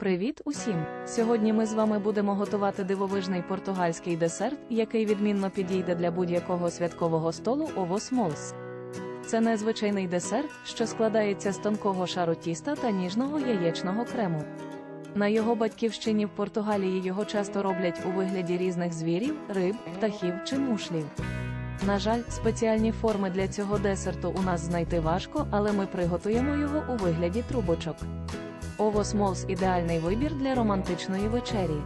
Привіт усім! Сьогодні ми з вами будемо готувати дивовижний португальський десерт, який відмінно підійде для будь-якого святкового столу овос молс. Це незвичайний десерт, що складається з тонкого шару тіста та ніжного яєчного крему. На його батьківщині в Португалії його часто роблять у вигляді різних звірів, риб, птахів чи мушлів. На жаль, спеціальні форми для цього десерту у нас знайти важко, але ми приготуємо його у вигляді трубочок. Овос Молс ідеальний вибір для романтичної вечері.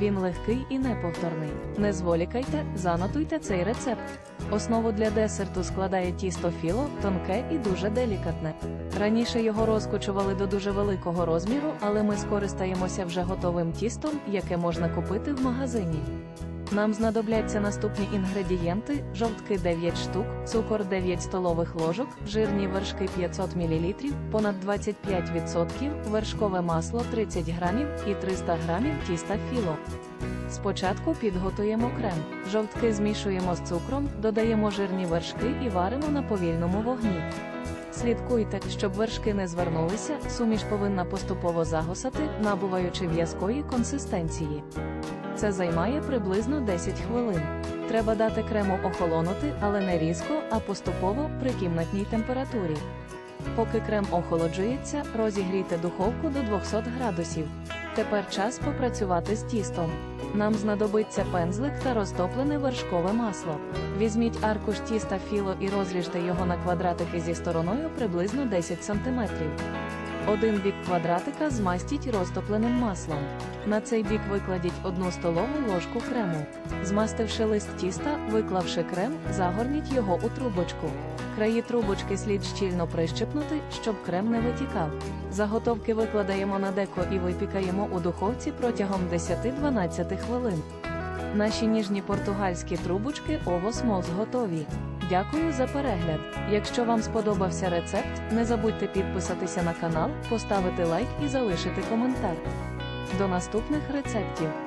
Він легкий і неповторний. Не зволікайте, занотуйте цей рецепт. Основу для десерту складає тісто філо, тонке і дуже делікатне. Раніше його розкочували до дуже великого розміру, але ми скористаємося вже готовим тістом, яке можна купити в магазині. Нам знадобляться наступні інгредієнти: жовтки 9 штук, цукор 9 столових ложок, жирні вершки 500 мл, понад 25%, вершкове масло 30 грамів і 300 грамів тіста філо. Спочатку підготуємо крем. Жовтки змішуємо з цукром, додаємо жирні вершки і варимо на повільному вогні. Слідкуйте, щоб вершки не звернулися, суміш повинна поступово загусати, набуваючи в'язкої консистенції. Це займає приблизно 10 хвилин. Треба дати крему охолонути, але не різко, а поступово при кімнатній температурі. Поки крем охолоджується, розігрійте духовку до 200 градусів. Тепер час попрацювати з тістом. Нам знадобиться пензлик та розтоплене вершкове масло. Візьміть аркуш тіста філо і розріжте його на квадратики зі стороною приблизно 10 см. Один бік квадратика змастіть розтопленим маслом. На цей бік викладіть одну столову ложку крему. Змастивши лист тіста, виклавши крем, загорніть його у трубочку. Краї трубочки слід щільно прищепнути, щоб крем не витікав. Заготовки викладаємо на деко і випікаємо у духовці протягом 10-12 хвилин. Наші ніжні португальські трубочки овос молс готові. Дякую за перегляд. Якщо вам сподобався рецепт, не забудьте підписатися на канал, поставити лайк і залишити коментар. До наступних рецептів!